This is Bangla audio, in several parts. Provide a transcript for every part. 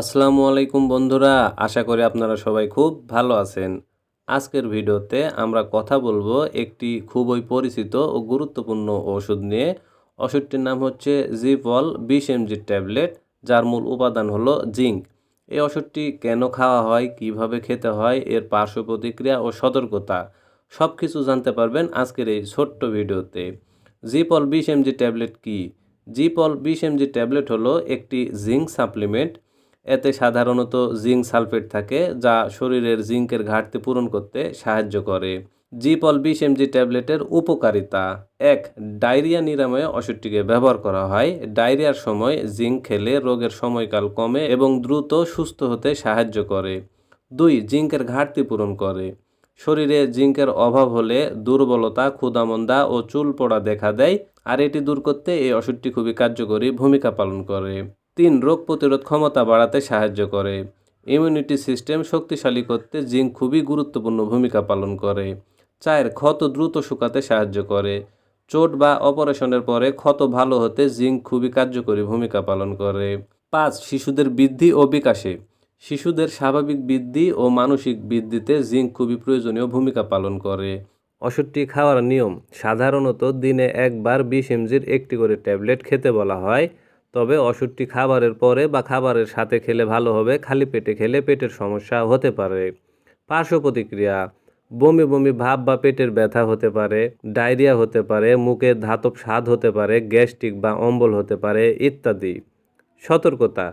আসসালামু আলাইকুম বন্ধুরা, আশা করি আপনারা সবাই খুব ভালো আছেন। আজকের ভিডিওতে আমরা কথা বলব একটি খুবই পরিচিত ও গুরুত্বপূর্ণ ওষুধ নিয়ে। ওষুধটির নাম হচ্ছে জিপল বিশ এমজি ট্যাবলেট, যার মূল উপাদান হলো জিঙ্ক। এই ওষুধটি কেন খাওয়া হয়, কীভাবে খেতে হয়, এর পার্শ্ব প্রতিক্রিয়া ও সতর্কতা সব কিছু জানতে পারবেন আজকের এই ছোট্ট ভিডিওতে। জিপল বিশ এমজি ট্যাবলেট কি? জিপল বিশ এমজি ট্যাবলেট হলো একটি জিঙ্ক সাপ্লিমেন্ট এতে সাধারণত জিঙ্ক সালফেট থাকে, যা শরীরের জিঙ্কের ঘাটতি পূরণ করতে সাহায্য করে। জিপল বিশ এমজি ট্যাবলেটের উপকারিতা। এক, ডায়রিয়া নিরাময়ে ওষুধটিকে ব্যবহার করা হয়। ডায়রিয়ার সময় জিঙ্ক খেলে রোগের সময়কাল কমে এবং দ্রুত সুস্থ হতে সাহায্য করে। দুই, জিঙ্কের ঘাটতি পূরণ করে। শরীরে জিঙ্কের অভাব হলে দুর্বলতা, ক্ষুধামন্দা ও চুল পড়া দেখা দেয়, আর এটি দূর করতে এই ওষুধটি খুবই কার্যকরী ভূমিকা পালন করে। তিন রোগ প্রতিরোধ ক্ষমতা বাড়াতে সাহায্য করে। ইমিউনিটি সিস্টেম শক্তিশালী করতে জিঙ্ক খুবই গুরুত্বপূর্ণ ভূমিকা পালন করে। চায়ের ক্ষত দ্রুত শুকাতে সাহায্য করে। চোট বা অপারেশনের পরে ক্ষত ভালো হতে জিঙ্ক খুবই কার্যকরী ভূমিকা পালন করে। পাঁচ, শিশুদের বৃদ্ধি ও বিকাশে। শিশুদের স্বাভাবিক বৃদ্ধি ও মানসিক বৃদ্ধিতে জিঙ্ক খুবই প্রয়োজনীয় ভূমিকা পালন করে। ওষুধটি খাওয়ার নিয়ম সাধারণত দিনে একবার বিশ এমজির একটি করে ট্যাবলেট খেতে বলা হয়। তবে ওষুধটি খাবারের পরে বা খাবারের সাথে খেলে ভালো হবে, খালি পেটে খেলে পেটের সমস্যা হতে পারে। পার্শ্ব প্রতিক্রিয়া, বমি বমি ভাব বা পেটের ব্যথা হতে পারে, ডায়রিয়া হতে পারে, মুখে ধাতব স্বাদ হতে পারে, গ্যাস্ট্রিক বা অম্বল হতে পারে ইত্যাদি। সতর্কতা,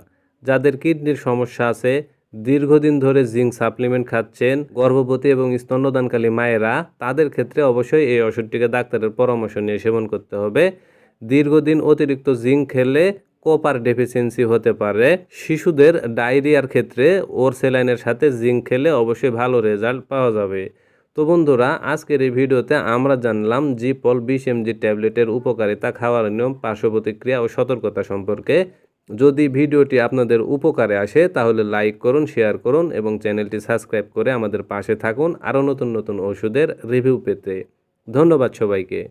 যাদের কিডনির সমস্যা আছে, দীর্ঘদিন ধরে জিঙ্ক সাপ্লিমেন্ট খাচ্ছেন, গর্ভবতী এবং স্তন্যদানকালী মায়েরা, তাদের ক্ষেত্রে অবশ্যই এই ওষুধটিকে ডাক্তারের পরামর্শ নিয়ে সেবন করতে হবে। দীর্ঘদিন অতিরিক্ত জিঙ্ক খেলে কোপার ডেফিসিয়েন্সি হতে পারে। শিশুদের ডায়রিয়ার ক্ষেত্রে ওর সেলাইনের সাথে জিঙ্ক খেলে অবশ্যই ভালো রেজাল্ট পাওয়া যাবে। তো বন্ধুরা, আজকের এই ভিডিওতে আমরা জানলাম জি পল বিশ এমজি ট্যাবলেটের উপকারিতা, খাওয়ার নিয়ম পার্শ্ব প্রতিক্রিয়া ও সতর্কতা সম্পর্কে। যদি ভিডিওটি আপনাদের উপকারে আসে, তাহলে লাইক করুন, শেয়ার করুন এবং চ্যানেলটি সাবস্ক্রাইব করে আমাদের পাশে থাকুন আরও নতুন নতুন ওষুধের রিভিউ পেতে। ধন্যবাদ সবাইকে।